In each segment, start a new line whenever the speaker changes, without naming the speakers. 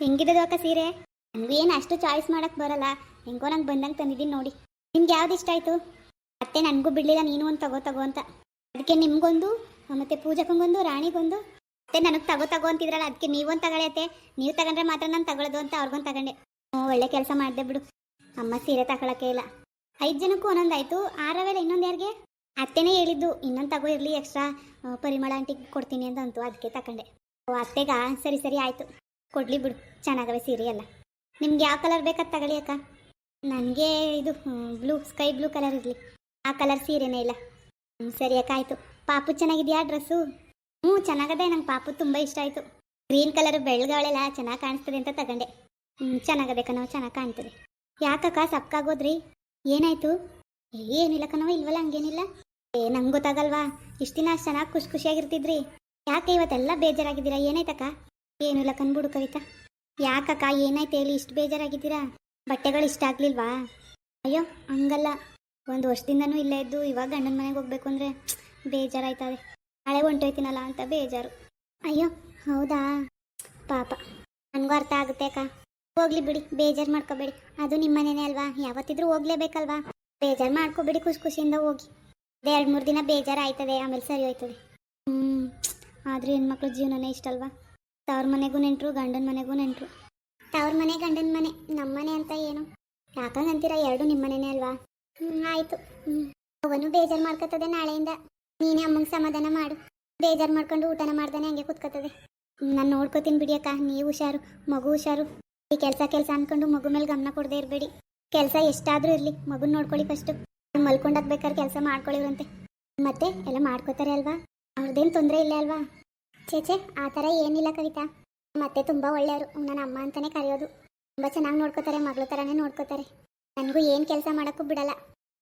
ಹೆಂಗಿರೋದು ಅಕ್ಕ ಸೀರೆ? ನನಗೂ ಏನು ಅಷ್ಟು ಚಾಯ್ಸ್ ಮಾಡಕ್ಕೆ ಬರಲ್ಲ. ಹೆಂಗೋ ನಂಗೆ ಬಂದಂಗೆ ತಂದಿದ್ದೀನಿ ನೋಡಿ. ನಿಮ್ಗೆ ಯಾವ್ದು ಇಷ್ಟ ಆಯಿತು? ಅತ್ತೆ ನನಗೂ ಬಿಡ್ಲಿಲ್ಲ ನೀನು ಒಂದು ತಗೋ ತಗೋ ಅಂತ. ಅದಕ್ಕೆ ನಿಮಗೊಂದು, ಮತ್ತೆ ಪೂಜಕ್ಕಂಗೊಂದು, ರಾಣಿಗೊಂದು. ಅತ್ತೆ ನನಗೆ ತಗೋ ತಗೋ ಅಂತಿದ್ರಲ್ಲ ಅದಕ್ಕೆ ನೀವೊಂದು ತಗೊಳತ್ತೆ. ನೀವು ತಗೊಂಡ್ರೆ ಮಾತ್ರ ನಾನು ತಗೊಳ್ಳೋದು ಅಂತ ಅವ್ರಿಗೊಂದು ತಗೊಂಡೆ. ಒಳ್ಳೆ ಕೆಲಸ ಮಾಡಿದೆ ಬಿಡು. ಅಮ್ಮ ಸೀರೆ ತಗೊಳಕ್ಕೆ ಇಲ್ಲ. ಐದು ಜನಕ್ಕೂ ಒಂದೊಂದು ಆಯಿತು. ಆರವೇಲೆ ಇನ್ನೊಂದು ಯಾರಿಗೆ? ಅತ್ತೆನೇ ಹೇಳಿದ್ದು, ಇನ್ನೊಂದು ತಗೋ ಇರಲಿ ಎಕ್ಸ್ಟ್ರಾ. ಪರಿಮಳ ಆಂಟಿಗೆ ಕೊಡ್ತೀನಿ ಅಂತ ಅಂತು. ಅದಕ್ಕೆ ತಗೊಂಡೆ. ಅತ್ತೆಗ? ಸರಿ ಸರಿ, ಆಯಿತು. ಕೊಡ್ಲಿ ಬಿಡು, ಚೆನ್ನಾಗವೆ ಸೀರೆ ಎಲ್ಲ. ನಿಮ್ಗೆ ಯಾವ ಕಲರ್ ಬೇಕಾದ ತಗೊಳ್ಳಿ ಅಕ್ಕ. ನನಗೆ ಇದು ಬ್ಲೂ ಸ್ಕೈ ಬ್ಲೂ ಕಲರ್ ಇರಲಿ. ಆ ಕಲರ್ ಸೀರೆನೇ ಇಲ್ಲ. ಹ್ಞೂ ಸರಿ ಅಕ್ಕ, ಆಯಿತು. ಪಾಪು ಚೆನ್ನಾಗಿದೆಯಾ ಡ್ರೆಸ್ಸು? ಹ್ಞೂ, ಚೆನ್ನಾಗದೆ. ನಂಗೆ ಪಾಪು ತುಂಬ ಇಷ್ಟ ಆಯಿತು. ಗ್ರೀನ್ ಕಲರ್ ಬೆಳ್ಗಳೆಲ್ಲ ಚೆನ್ನಾಗಿ ಕಾಣಿಸ್ತದೆ ಅಂತ ತಗೊಂಡೆ. ಹ್ಞೂ ಚೆನ್ನಾಗದೆ ನಾವು ಚೆನ್ನಾಗಿ ಕಾಣ್ತದೆ. ಯಾಕಕ್ಕ, ಸಪ್ಕಾಗೋದ್ರಿ? ಏನಾಯಿತು? ಏನಿಲ್ಲ ಕಣವ ಇಲ್ವಲ್ಲ, ಹಂಗೇನಿಲ್ಲ. ಏ, ನಂಗೆ ಗೊತ್ತಾಗಲ್ವಾ? ಇಷ್ಟು ದಿನ ಅಷ್ಟು ಚೆನ್ನಾಗಿ ಖುಷಿ ಖುಷಿಯಾಗಿರ್ತಿದ್ರಿ. ಯಾಕೆ ಇವತ್ತೆಲ್ಲ ಬೇಜಾರಾಗಿದ್ದೀರಾ? ಏನಾಯ್ತಕ್ಕ? ಏನಿಲ್ಲ ಕನ್ಬಿಡು ಕವಿತಾ. ಯಾಕಕ್ಕ, ಏನಾಯ್ತು ಹೇಳಿ? ಇಷ್ಟು ಬೇಜಾರಾಗಿದ್ದೀರಾ? ಬಟ್ಟೆಗಳು ಇಷ್ಟ ಆಗ್ಲಿಲ್ವಾ? ಅಯ್ಯೋ, ಹಂಗಲ್ಲ. ಒಂದು ವರ್ಷದಿಂದನೂ ಇಲ್ಲೇ ಇದ್ದು, ಇವಾಗ ಗಂಡನ ಮನೆಗೆ ಹೋಗ್ಬೇಕು ಅಂದರೆ ಬೇಜಾರಾಯ್ತದೆ. ಹಳೆ ಹೊಂಟೋಯ್ತೀನಲ್ಲ ಅಂತ ಬೇಜಾರು. ಅಯ್ಯೋ, ಹೌದಾ? ಪಾಪ. ನನಗೂ ಅರ್ಥ ಆಗುತ್ತೆ ಅಕ್ಕ. ಹೋಗ್ಲಿ ಬಿಡಿ, ಬೇಜಾರು ಮಾಡ್ಕೋಬೇಡಿ. ಅದು ನಿಮ್ಮ ಮನೆನೇ ಅಲ್ವಾ? ಯಾವತ್ತಿದ್ರೂ ಹೋಗ್ಲೇಬೇಕಲ್ವಾ? ಬೇಜಾರು ಮಾಡ್ಕೋಬೇಡಿ ಖುಷಿ ಖುಷಿಯಿಂದ ಹೋಗಿ. ಎರಡು ಮೂರು ದಿನ ಬೇಜಾರು ಆಯ್ತದೆ ಆಮೇಲೆ ಸರಿ ಹೋಯ್ತದೆ. ಹ್ಞೂ ಆದರೂ ಹೆಣ್ಮಕ್ಳ ಜೀವನನೇ ಇಷ್ಟ ಅಲ್ವಾ? ತವ್ರ ಮನೆಗೂ ನೆಂಟರು, ಗಂಡನ ಮನೆಗೂ ನೆಂಟರು. ತವ್ರ ಮನೆ, ಗಂಡನ ಮನೆ ನಮ್ಮ ಮನೆ ಅಂತ ಏನು? ಯಾಕಂಗಂತೀರ ಎರಡು ನಿಮ್ಮ ಮನೆನೇ ಅಲ್ವಾ? ಹ್ಞೂ ಆಯಿತು. ಹ್ಞೂ ಅವನು ಬೇಜಾರು ಮಾಡ್ಕೊತದೆ ನಾಳೆಯಿಂದ. ನೀನೇ ಅಮ್ಮಂಗೆ ಸಮಾಧಾನ ಮಾಡು. ಬೇಜಾರ್ ಮಾಡ್ಕೊಂಡು ಊಟನ ಮಾಡ್ದಾನೆ ಹಂಗೆ ಕೂತ್ಕೊತದೆ. ನಾನು ನೋಡ್ಕೋತೀನಿ ಬಿಡಿ ಅಕ್ಕ. ನೀವು ಹುಷಾರು, ಮಗು ಹುಷಾರು. ಈ ಕೆಲಸ ಕೆಲಸ ಅನ್ಕೊಂಡು ಮಗು ಮೇಲೆ ಗಮನ ಕೊಡದೇ ಇರಬೇಡಿ. ಕೆಲಸ ಎಷ್ಟಾದ್ರೂ ಇರಲಿ. ಮಗುನ ನೋಡ್ಕೊಳ್ಳಿ ಫಸ್ಟು ಮಲ್ಕೊಂಡಾಗ ಬೇಕಾದ್ರೆ ಕೆಲಸ ಮಾಡ್ಕೊಳ್ಳಿವ್ರಂತೆ. ಮತ್ತೆ ಎಲ್ಲ ಮಾಡ್ಕೋತಾರೆ ಅಲ್ವಾ? ಅವ್ರದ್ದೇನು ತೊಂದರೆ ಇಲ್ಲ ಅಲ್ವಾ? ಚೇಚೆ ಆ ಥರ ಏನಿಲ್ಲ ಕವಿತಾ. ಮತ್ತೆ ತುಂಬ ಒಳ್ಳೆಯವರು. ನನ್ನ ಅಮ್ಮ ಅಂತಲೇ ಕರೆಯೋದು. ತುಂಬ ಚೆನ್ನಾಗಿ ನೋಡ್ಕೋತಾರೆ, ಮಗಳ ಥರನೇ ನೋಡ್ಕೋತಾರೆ. ನನಗೂ ಏನು ಕೆಲಸ ಮಾಡೋಕ್ಕೂ ಬಿಡಲ್ಲ.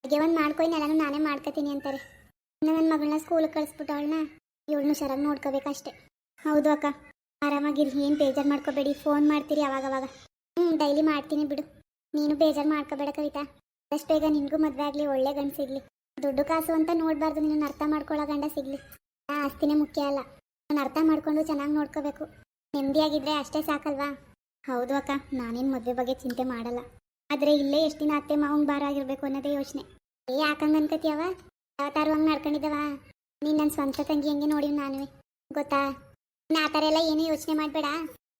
ಹಾಗೆ ಒಂದು ಮಾಡ್ಕೊಯ್ ಎಲ್ಲನೂ ನಾನೇ ಮಾಡ್ಕೋತೀನಿ ಅಂತಾರೆ. ಇನ್ನು ನನ್ನ ಮಗಳನ್ನ ಸ್ಕೂಲಿಗೆ ಕಳಿಸ್ಬಿಟ್ಟು ಅವಳನ್ನ ಇವಳನ್ನ ಹುಷಾರಾಗಿ ನೋಡ್ಕೋಬೇಕಷ್ಟೆ. ಹೌದು ಅಕ್ಕ. ಆರಾಮಾಗಿರಿ, ಏನು ಬೇಜಾರು ಮಾಡ್ಕೋಬೇಡಿ. ಫೋನ್ ಮಾಡ್ತೀರಿ ಅವಾಗವಾಗ. ಹ್ಞೂ ಡೈಲಿ ಮಾಡ್ತೀನಿ ಬಿಡು. ನೀನು ಬೇಜಾರು ಮಾಡ್ಕೋಬೇಡ ಕವಿತಾ. ಅಷ್ಟು ಬೇಗ ನಿನಗೂ ಮದುವೆ ಆಗಲಿ, ಒಳ್ಳೆ ಗಂಡ ಸಿಗಲಿ ದುಡ್ಡು ಕಾಸು ಅಂತ ನೋಡಬಾರ್ದು ನಿನ್ನ ಅರ್ಥ ಮಾಡ್ಕೊಳ್ಳೋ ಗಂಡ ಸಿಗಲಿ. ಆಸ್ತಿನೇ ಮುಖ್ಯ ಅಲ್ಲ. ನಾನು ಅರ್ಥ ಮಾಡ್ಕೊಂಡು ಚೆನ್ನಾಗಿ ನೋಡ್ಕೋಬೇಕು. ನೆಮ್ಮದಿಯಾಗಿದ್ರೆ ಅಷ್ಟೇ ಸಾಕಲ್ವಾ? ಹೌದು ಅಕ್ಕ, ನಾನೇನು ಮದುವೆ ಬಗ್ಗೆ ಚಿಂತೆ ಮಾಡಲ್ಲ. ಆದರೆ ಇಲ್ಲೇ ಎಷ್ಟು ದಿನ ಅತ್ತೆ ಮಾವಂಗೆ ಭಾರ ಆಗಿರಬೇಕು ಅನ್ನೋದೇ ಯೋಚನೆ. ಏ, ಯಾಕಂಗೆ ಅನ್ಕೋತೀಯವ ಯಾವತ್ತಾರು ಹಂಗೆ ನಡ್ಕೊಂಡಿದ್ದವ? ನೀನು ನನ್ನ ಸ್ವಂತ ತಂಗಿ ಹಂಗೆ ನೋಡಿವ್ ನಾನುವೆ. ಗೊತ್ತಾ? ಇನ್ನು ಆ ಥರ ಎಲ್ಲ ಏನೂ ಯೋಚನೆ ಮಾಡಬೇಡ.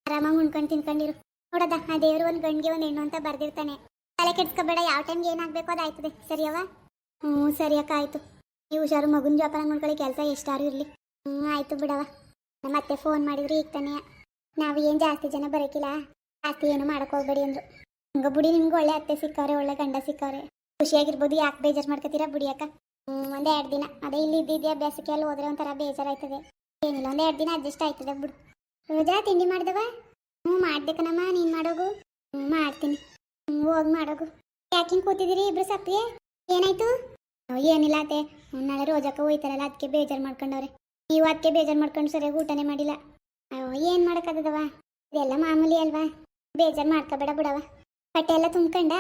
ಆರಾಮಾಗಿ ಉಣ್ಕೊಂಡು ತಿನ್ಕೊಂಡಿರು. ನೋಡದ, ಆ ದೇವರು ಒಂದು ಗಂಡಿಗೆ ಒಂದು ಹೆಣ್ಣು ಅಂತ ಬರ್ದಿರ್ತಾನೆ. ತಲೆ ಕೆಡ್ಸ್ಕೊಬೇಡ, ಯಾವ ಟೈಮ್ಗೆ ಏನಾಗಬೇಕು ಅದು ಆಯ್ತದೆ. ಸರಿಯವ ಹ್ಞೂ ಸರಿ ಅಕ್ಕ, ಆಯಿತು. ನೀವು ಹುಷಾರು ಮಗುನ ಜೋಪಾನ ಮಾಡ್ಕೊಳ್ಳಿ ಕೆಲಸ ಎಷ್ಟಾರು ಇರಲಿ. ಹ್ಞೂ ಆಯಿತು ಬಿಡವ ನಮ್ಮ ಅತ್ತೆ ಫೋನ್ ಮಾಡಿದ್ರು ಈಗ ತಾನೇ. ನಾವು ಏನು ಜಾಸ್ತಿ ಜನ ಬರೋಕಿಲ್ಲ. ಜಾಸ್ತಿ ಏನು ಮಾಡಕ್ ಹೋಗ್ಬೇಡಿ ಅಂದ್ರು. ಹಂಗ ಬುಡಿ, ನಿಮ್ಗೆ ಒಳ್ಳೆ ಅತ್ತೆ ಸಿಕ್ಕವ್ರೆ, ಒಳ್ಳೆ ಗಂಡ ಸಿಕ್ಕವ್ರೆ. ಖುಷಿಯಾಗಿರ್ಬೋದು, ಯಾಕೆ ಬೇಜಾರು ಮಾಡ್ಕೋತೀರಾ ಬುಡಿ ಅಕ್ಕ. ಹ್ಞೂ ಒಂದು ಎರಡು ದಿನ. ಅದೇ ಇಲ್ಲಿ ಇದ್ದಿದ್ದೆ ಅಭ್ಯಾಸಕ್ಕೆಲ್ಲ ಹೋದ್ರೆ ಒಂಥರ ಬೇಜಾರಾಯ್ತದೆ. ಏನಿಲ್ಲ, ಒಂದು ಎರಡು ದಿನ ಅಡ್ಜಸ್ಟ್ ಆಯ್ತದೆ ಬಿಡು. ರೋಜಾ ತಿಂಡಿ ಮಾಡ್ದವ? ಹ್ಞೂ ಮಾಡ್ಬೇಕನಮ್ಮ ನೀನು ಮಾಡೋಗು? ಹ್ಞೂ ಮಾಡ್ತೀನಿ. ಹ್ಞೂ ಹೋಗಿ ಮಾಡೋಗು. ಯಾಕಿಂಗ್ ಕೂತಿದ್ದೀರಿ ಇಬ್ರು ಸಪ್ಪಿಗೆ ಏನಾಯ್ತು? ಏನಿಲ್ಲ ಅತ್ತೆ. ನಾಳೆ ರೋಜಕ್ಕೆ ಹೋಯ್ತಾರಲ್ಲ ಅದಕ್ಕೆ ಬೇಜಾರು ಮಾಡ್ಕೊಂಡವ್ರೆ. ನೀವು ಅದಕ್ಕೆ ಬೇಜಾರು ಮಾಡ್ಕೊಂಡು ಸರಿಯಾಗಿ ಊಟನೇ ಮಾಡಿಲ್ಲ. ಅಯ್ಯೋ, ಏನು ಮಾಡೋಕ್ಕಾಗದವ? ಇದೆಲ್ಲ ಮಾಮೂಲಿ ಅಲ್ವಾ? ಬೇಜಾರು ಮಾಡ್ಕೋಬೇಡ ಬಿಡವ ಬಟ್ಟೆ ಎಲ್ಲ ತುಂಬ್ಕೊಂಡ?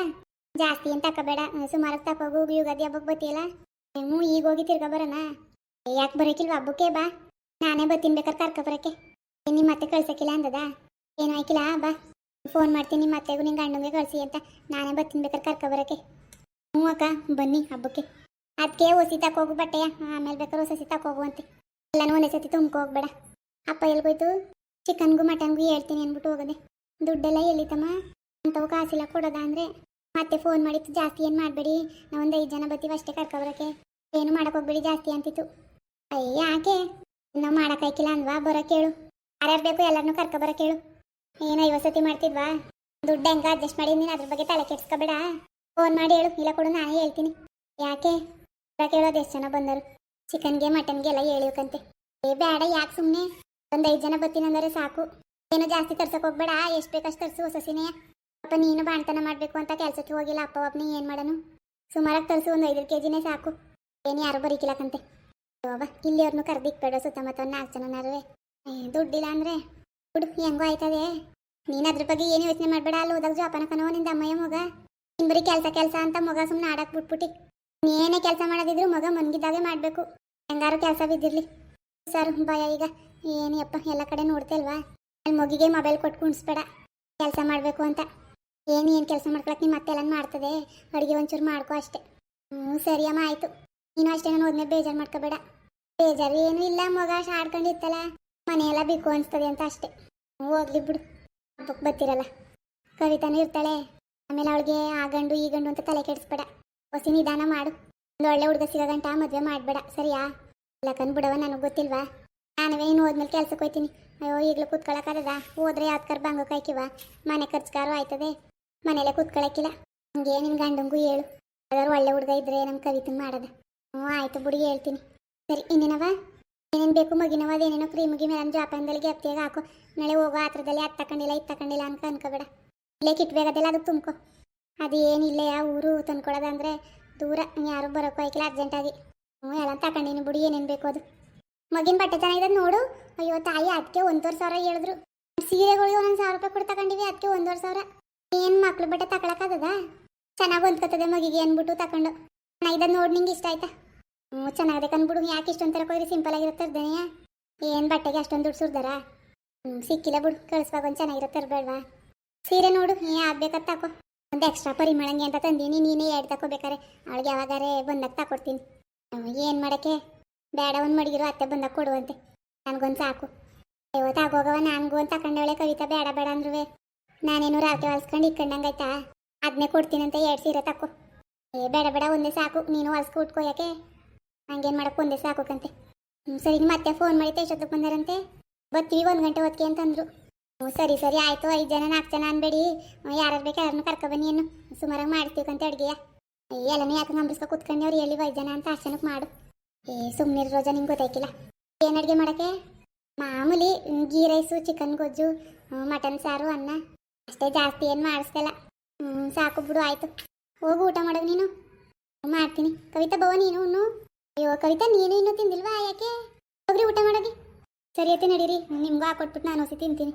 ಜಾಸ್ತಿ ಏನು ತಕೋಬೇಡ ಸುಮಾರು ತಕೋಗು ಯುಗಾದಿ ಹಬ್ಬಕ್ಕೆ ಬತ್ತಿಯಲ್ಲ? ಹ್ಞೂ ಈಗ ಹೋಗಿ ತಿರ್ಗಾ ಬರೋಣ ಯಾಕೆ ಬರೋಕಿಲ್ವ ಹಬ್ಬಕ್ಕೆ ಬಾ. ನಾನೇ ಬತ್ತೀನಿ ಬೇಕಾದ್ರೆ ಕರ್ಕೊ ಬರೋಕ್ಕೆ. ನಿಮ್ಮ ಮತ್ತೆ ಕಳ್ಸಕ್ಕಿಲ್ಲ ಅಂದದ? ಏನು ಬಾ. ಫೋನ್ ಮಾಡ್ತೀನಿ ನಿಮ್ಮ ಅತ್ತೆಗೂ ನಿಂಗೆ ಗಂಡಂಗೆ ಕಳಿಸಿ ಅಂತ. ನಾನೇ ಬತ್ತೀನಿ ಬೇಕಾದ್ರೆ ಕರ್ಕೊ ಬರೋಕ್ಕೆ. ಹ್ಞೂ ಅಕ್ಕ, ಬನ್ನಿ ಹಬ್ಬಕ್ಕೆ. ಅದಕ್ಕೆ ಹೊಸಿ ತಕೋಗು ಬಟ್ಟೆಯ. ಆಮೇಲೆ ಬೇಕಾದ್ರೆ ಹೊಸ ತಕೋಗು ಅಂತೆ. ಎಲ್ಲನೂ ಒಂದೇ ಸತಿ ಹೋಗ್ಬೇಡ. ಅಪ್ಪ ಎಲ್ಗೋಯ್ತು? ಚಿಕನ್ಗೂ ಮಟನ್ಗೂ ಹೇಳ್ತೀನಿ ಅಂದ್ಬಿಟ್ಟು ಹೋಗದೆ. ದುಡ್ಡೆಲ್ಲ ಎಲ್ಲಿತಮ್ಮ ಅಂಥವು ಕಾಸಿಲ್ಲ ಕೊಡೋದ ಅಂದರೆ? ಮತ್ತೆ ಫೋನ್ ಮಾಡಿತ್ತು ಜಾಸ್ತಿ ಏನು ಮಾಡಬೇಡಿ? ನಾವು ಒಂದು ಐದು ಜನ ಬರ್ತೀವಿ ಅಷ್ಟೇ ಕರ್ಕೊಬರಕ್ಕೆ ಏನು ಮಾಡಕ್ಕೆ ಹೋಗ್ಬೇಡಿ ಜಾಸ್ತಿ ಅಂತಿತ್ತು. ಅಯ್ಯ, ಯಾಕೆ? ನಾವು ಮಾಡೋಕ್ಕಾಯ್ಕಿಲ್ಲ ಅಂದ್ವಾ ಬರೋಕೆ ಹೇಳು ಯಾರ್ಯಾರು ಬೇಕು ಎಲ್ಲರನ್ನೂ ಕರ್ಕೊಬರಕ್ಕೆ ಹೇಳು ಏನು ಐವತ್ತು ಸತಿ ಮಾಡ್ತಿದ್ವಾ? ದುಡ್ಡು ಹೆಂಗ ಅಡ್ಜಸ್ಟ್ ಮಾಡಿ ನೀನು ಅದ್ರ ಬಗ್ಗೆ ತಲೆ ಕೆಡ್ಸ್ಕೊಬೇಡ. ಫೋನ್ ಮಾಡಿ ಹೇಳು, ಇಲ್ಲ ಕೊಡು, ನಾನೇ ಹೇಳ್ತೀನಿ. ಯಾಕೆ? ಬರಕ್ಕೆ ಹೇಳೋದು ಎಷ್ಟು ಜನ ಬಂದರು? ಚಿಕನ್ಗೆ, ಮಟನ್ಗೆ ಎಲ್ಲ ಹೇಳಿಕಂತೆ ಏ, ಬೇಡ, ಯಾಕೆ ಸುಮ್ಮನೆ ಒಂದು ಐದು ಜನ ಬತ್ತೀನಿ ಅಂದರೆ ಸಾಕು. ಏನೋ ಜಾಸ್ತಿ ತರ್ಸಕ್ಕೆ ಹೋಗ್ಬೇಡ, ಎಷ್ಟು ಬೇಕಷ್ಟು ತರಿಸು ಹೊಸಸಿನೇ ಅಪ್ಪ, ನೀನು ಬಾಣ್ತನ ಮಾಡಬೇಕು ಅಂತ ಕೆಲಸಕ್ಕೆ ಹೋಗಿಲ್ಲ, ಅಪ್ಪ ಒಬ್ಬನೇ ಏನು ಮಾಡೋನು? ಸುಮಾರಾಗಿ ತರಿಸು, ಒಂದು ಐದು ಕೆ ಜಿನೇ ಸಾಕು. ಏನು ಯಾರು ಬರೀಕಿಲ್ಲಕಂತೆ. ಬಾಬಾ ಇಲ್ಲಿ ಅವ್ರನ್ನೂ ಕರ್ದಿಕ್ಬೇಡ ಸುತ್ತಮುತ್ತ ಒಂದು ನಾಲ್ಕು ಜನನಾರುವೆ ದುಡ್ಡಿಲ್ಲ ಅಂದರೆ? ಹುಡು, ಹೆಂಗೋ ಆಯ್ತದೆ. ನೀನು ಅದ್ರ ಬಗ್ಗೆ ಏನು ಯೋಚನೆ ಮಾಡಬೇಡ, ಅಲ್ಲಿ ಹೋದಾಗ ಜೋಪಾನ ಕನೋ ನಿಂದ ಅಮ್ಮಯ್ಯ ಮಗ. ಇನ್ ಬರೀ ಕೆಲಸ ಕೆಲಸ ಅಂತ ಮಗ ಸುಮ್ಮನೆ ಆಡಕ್ಕೆ ಬಿಟ್ಬಿಟ್ಟು ಏನೇ ಕೆಲಸ ಮಾಡೋದಿದ್ರು ಮಗ ಮನ್ಗಿದ್ದಾಗೆ ಮಾಡಬೇಕು. ಹೆಂಗಾರು ಕೆಲಸ ಬಿದ್ದಿರ್ಲಿ. ಸರ್, ಭಯ ಈಗ. ಏನು ಅಪ್ಪ, ಎಲ್ಲ ಕಡೆ ನೋಡ್ತೇಲ್ವಾ ಅಲ್ಲಿ ಮಗಿಗೆ ಮೊಬೈಲ್ ಕೊಟ್ಟು ಕುಣಿಸ್ಬೇಡ. ಕೆಲಸ ಮಾಡಬೇಕು ಅಂತ. ಏನು ಏನು ಕೆಲಸ ಮಾಡ್ಕೊಳಕ್ ನಿಮ್ಮ ಮತ್ತೆ ಎಲ್ಲ ಮಾಡ್ತದೆ? ಅಡುಗೆ ಒಂಚೂರು ಮಾಡ್ಕೊ ಅಷ್ಟೇ. ಹ್ಞೂ ಸರಿಯಮ್ಮ ಆಯ್ತು. ನೀನು ಅಷ್ಟೇ ನಾನು ಹೋದ್ಮೇಲೆ ಬೇಜಾರು ಮಾಡ್ಕೋಬೇಡ. ಬೇಜಾರು ಏನೂ ಇಲ್ಲ, ಮಗ ಆಡ್ಕೊಂಡಿತ್ತಲ್ಲ ಮನೆಯೆಲ್ಲ ಬೇಕು ಅನಿಸ್ತದೆ ಅಂತ ಅಷ್ಟೇ. ಹೋಗ್ಲಿ ಬಿಡು. ಹಬ್ಬಕ್ಕೆ ಬರ್ತಿರಲ್ಲ. ಕವಿತಾನೂ ಇರ್ತಾಳೆ. ಆಮೇಲೆ ಅವಳಿಗೆ ಆ ಗಂಡು ಈ ಗಂಡು ಅಂತ ತಲೆ ಕೆಡಿಸ್ಬೇಡ. ಹೊಸಿ ನಿಧಾನ ಮಾಡು. ಒಂದು ಒಳ್ಳೆ ಹುಡುಗ ಸಿಗೋಗಂಟ ಮದುವೆ ಮಾಡಬೇಡ, ಸರಿಯಾ? ಲಕ್ಕನ್ ಬಿಡವ ನನಗೆ ಗೊತ್ತಿಲ್ವಾ? ನಾನುವೇ ಇನ್ನು ಹೋದ್ಮೇಲೆ ಕೆಲ್ಸಕ್ಕೆ ಹೋಯ್ತೀನಿ. ಅಯ್ಯೋ, ಈಗಲೂ ಕೂತ್ಕೊಳ್ಳೋಕ್ಕಾಗದ ಹೋದ್ರೆ ಯಾವ್ದು ಬಂಗ ಕಾಯ್ಕಿವ ಮನೆ ಖರ್ಚುಗಾರು ಆಯ್ತದೆ. ಮನೇಲೆ ಕೂತ್ಕೊಳ್ಳೋಕ್ಕಿಲ್ಲ ಹಂಗೆ ನಿನ್ನ ಗಂಡಂಗೂ ಹೇಳು. ಯಾವ್ದಾದ್ರು ಒಳ್ಳೆ ಹುಡುಗ ಇದ್ರೆ ನಮ್ಮ ಕವಿತು ಮಾಡೋದ ಹ್ಞೂ, ಆಯ್ತು ಬಿಡಿ, ಹೇಳ್ತೀನಿ. ಸರಿ, ಇನ್ನೇನವ? ಏನೇನು ಬೇಕು ಮಗಿನವ? ಅದೇನೇನೋ ಕ್ರೀಮ್ ಗಿಮ್ ಎಲ್ಲ ಜಾಪಾನದಲ್ಲಿ ಗ್ಯಾಪ್ತಿಯಾಗ ಹಾಕು. ನಾಳೆ ಹೋಗೋ, ಆತ್ರದಲ್ಲಿ ಅದು ತಗೊಂಡಿಲ್ಲ ಇದು ತಗೊಂಡಿಲ್ಲ ಅಂತ ಅನ್ಕೋಬೇಡ. ಇಲ್ಲೇ ಕಿಟ್ಬೇಕಾದಲ್ಲ ಅದಕ್ಕೆ ತುಂಬ್ಕೊ. ಅದು ಏನಿಲ್ಲ ಯಾ ಊರು ತಂದ್ಕೊಡೋದಂದ್ರೆ ದೂರ. ಯಾರು ಬರೋಕ್ಕೂ ಆಯ್ಕಿಲ್ಲ ಅರ್ಜೆಂಟಾಗಿ ಹ್ಞೂ, ಎಲ್ಲ ತಗೊಂಡಿನಿ ಬಿಡಿ, ಏನೇನು ಬೇಕು ಅದು. ಮಗಿನ ಬಟ್ಟೆ ಚೆನ್ನಾಗಿದೆ ನೋಡು. ಅಯ್ಯೋ, ತಾಯಿ ಅದಕ್ಕೆ ಒಂದೂವರೆ ಸಾವಿರ ಹೇಳಿದ್ರು. ಸೀರೆಗಳಿಗೆ ಒಂದೊಂದು ಸಾವಿರ ರೂಪಾಯಿ ಕೊಟ್ಟು ತಗೊಂಡಿವಿ, ಅದಕ್ಕೆ ಒಂದೂವರೆ ಸಾವಿರ. ಏನು ಮಕ್ಳು ಬಟ್ಟೆ ತಗೊಳಕ್ಕಾಗದ? ಚೆನ್ನಾಗಿ ಹೊಂದ್ಕೊತದೆ ಮಗಿಗೆ ಅಂದ್ಬಿಟ್ಟು ತಗೊಂಡು. ಚೆನ್ನಾಗಿದೆ ನೋಡಿ, ನಿಂಗೆ ಇಷ್ಟ ಆಯ್ತಾ? ಹ್ಞೂ, ಚೆನ್ನಾಗಿದೆ ಕಂದ್ಬಿಡು ಯಾಕೆ ಇಷ್ಟೊಂದು ತರ ಕೊಯ್ರಿ ಸಿಂಪಲ್ ಆಗಿರುತ್ತೆ ಅರ್ಧನೆಯ ಏನು ಬಟ್ಟೆಗೆ ಅಷ್ಟೊಂದು ದುಡ್ಡು ಸುರ್ದಾರ ಹ್ಞೂ, ಸಿಕ್ಕಿಲ್ಲ ಬಿಡು. ಕಳಿಸ್ವಾಗ ಒಂದು ಚೆನ್ನಾಗಿರೋ ತರಬೇಡ್ವಾ ಸೀರೆ ನೋಡು ಏ ಆಗ್ಬೇಕಂತ ತಕೋ. ಒಂದು ಎಕ್ಸ್ಟ್ರಾ ಪರಿಮಳಂಗೆ ಅಂತ ತಂದೀನಿ, ನೀನೇ ಎರಡು ತಕೋಬೇಕಾರೆ ಅವಳಿಗೆ ಯಾವಾಗಾರೆ ಬಂದಾಗ ತಗೊಡ್ತೀನಿ ಏನು ಮಾಡೋಕ್ಕೆ? ಬೇಡ, ಒಂದು ಮಡಗಿರು ಅತ್ತೆ ಬಂದಾಗ ಕೊಡುವಂತೆ ನನಗೊಂದು ಸಾಕು. ಇವತ್ತು ಆಗೋಗವ ನನಗೂ ಅಂತ ತಕೊಂಡವಳೆ ಕವಿತಾ, ಬೇಡ ಬೇಡ ಅಂದ್ರೂ ನಾನೇನು ರಾತ್ರಿ ಹೊಲ್ಸ್ಕೊಂಡು ಇಕ್ಕೊಂಡಂಗಾಯ್ತಾ? ಅದನ್ನೇ ಕೊಡ್ತೀನಂತ ಎರಡು ಸೀರೆ ತಕ್ಕು. ಏ, ಬೇಡ ಬೇಡ, ಒಂದೇ ಸಾಕು. ನೀನು ಹೊಲ್ಸ್ಕೊ, ಉಟ್ಕೋಯಕ್ಕೆ. ಹಂಗೇನು ಮಾಡಕ್ಕೆ ಒಂದೇ ಸಾಕೋಕಂತೆ ಹ್ಞೂ ಸರಿ ಮತ್ತೆ ಫೋನ್ ಮಾಡಿ ಎಷ್ಟೊತ್ತಿಗೆ ಬಂದಾರಂತೆ. ಬರ್ತೀವಿ ಒಂದು ಗಂಟೆ ಹೊತ್ತಿಗೆ ಅಂತಂದ್ರು. ಸರಿ ಸರಿ, ಆಯಿತು, ಐದು ಜನ ನಾಲ್ಕು ಜನ ಅನ್ಬೇಡಿ. ಯಾರು ಬೇಕು ಯಾರನ್ನು ಕರ್ಕೊಬನ್ನಿ ಏನು ಸುಮಾರಾಗಿ ಅಂತ ಅಡುಗೆಯ. ಎಲ್ಲನೂ ಯಾಕೆ ನಂಬಿಸ್ಕೊ ಕೂತ್ಕೊಂಡು ಅವ್ರು, ಎಲ್ಲಿ ಐದು ಜನ ಅಂತ ಅಷ್ಟನಕ್ಕೆ ಮಾಡು. ಏ ಸುಮ್ಮನೆ ರೋಜಾ, ನಿಂಗೆ ಗೊತ್ತಾಯ್ಕಿಲ್ಲ. ಏನು ಅಡುಗೆ ಮಾಡೋಕ್ಕೆ? ಮಾಮೂಲಿ ಗೀ ರೈಸು ಚಿಕನ್ ಗೊಜ್ಜು ಮಟನ್ ಸಾರು, ಅನ್ನ. ಅಷ್ಟೇ ಜಾಸ್ತಿ ಏನು ಮಾಡಿಸ್ದಲ್ಲ ಹ್ಞೂ ಸಾಕು ಬಿಡು, ಆಯಿತು. ಹೋಗು, ಊಟ ಮಾಡೋದು ನೀನು. ಮಾಡ್ತೀನಿ. ಕವಿತಾ ಬವ ನೀನು ಇನ್ನು? ಅಯ್ಯೋ, ಕವಿತಾ, ನೀನು ಇನ್ನೂ ತಿಂದಿಲ್ವಾ ಯಾಕೆ? ಹೋಗ್ರಿ, ಊಟ ಮಾಡೋದಿ ಸರಿ ಆಯ್ತು ನಡೀರಿ. ನಿಮಗೂ ಹಾಕೊಟ್ಬಿಟ್ಟು ನಾನು ಹೊಸಿ ತಿಂತೀನಿ.